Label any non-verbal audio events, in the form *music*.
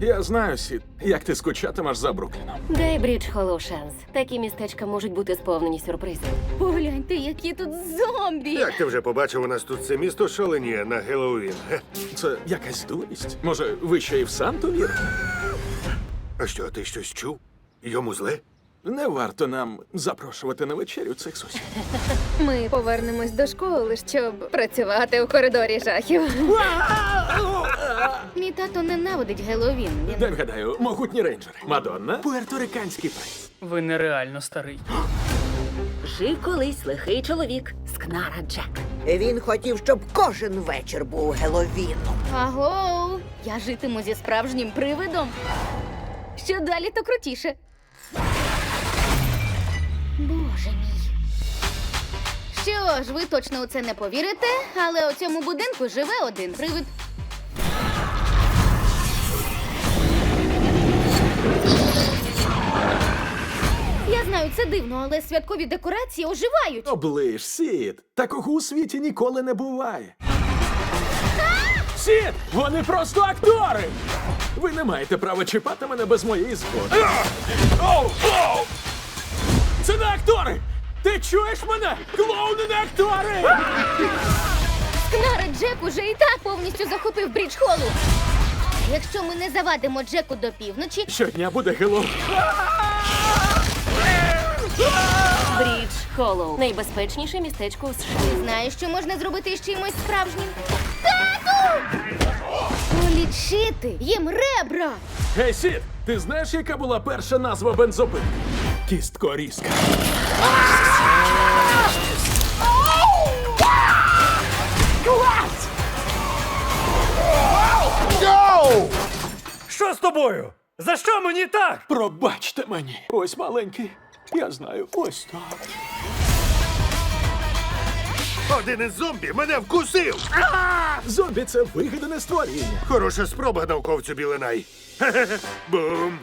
Я знаю, Сід, як ти скучатимеш за Брукліном. Дай Брідж Холлоу шанс. Такі містечка можуть бути сповнені сюрпризів. Погляньте, які тут зомбі. Як ти вже побачив, у нас тут це місто шаленіє на Геловін. Це якась дурість. Може, ви ще і в Санту вірите? А що, ти щось чув? Йому зле? Не варто нам запрошувати на вечерю цих сусідів. Ми повернемось до школи, щоб працювати у коридорі жахів. Мій тато ненавидить Геловін. Він Дай вгадаю, могутні рейнджери. Мадонна, пуерториканський принц. Ви нереально старий. Жив колись лихий чоловік Скнара Джек. Він хотів, щоб кожен вечір був Геловіном. Аго, я житиму зі справжнім привидом. Що далі, то крутіше. Боже мій. Що ж, ви точно у це не повірите, але у цьому будинку живе один привид. Я знаю, це дивно, але святкові декорації оживають. Оближ, Сід. Такого у світі ніколи не буває. Сід! Вони просто актори! Ви не маєте права чіпати мене без моєї згоди. Оу, оу! Це не актори! Ти чуєш мене? Клоуни не актори! Кнара Джек уже і так повністю захопив брідж холу. Якщо ми не завадимо Джеку до півночі, Щодня буде Геловін. Брідж Холлоу. Найбезпечніше містечко у США. знаєш, що можна зробити з чимось справжнім? Тату! Полічити їм ребра! Гей, Сід, ти знаєш, яка була перша назва бензопилки? Кісткорізка. Що з тобою? За що мені так? Пробачте мені. Ось маленький. Я знаю, ось так. Один із зомбі мене вкусив! Зомбі це вигадане створіння. Хороша спроба, науковцю Білинай. *laughs* Бум!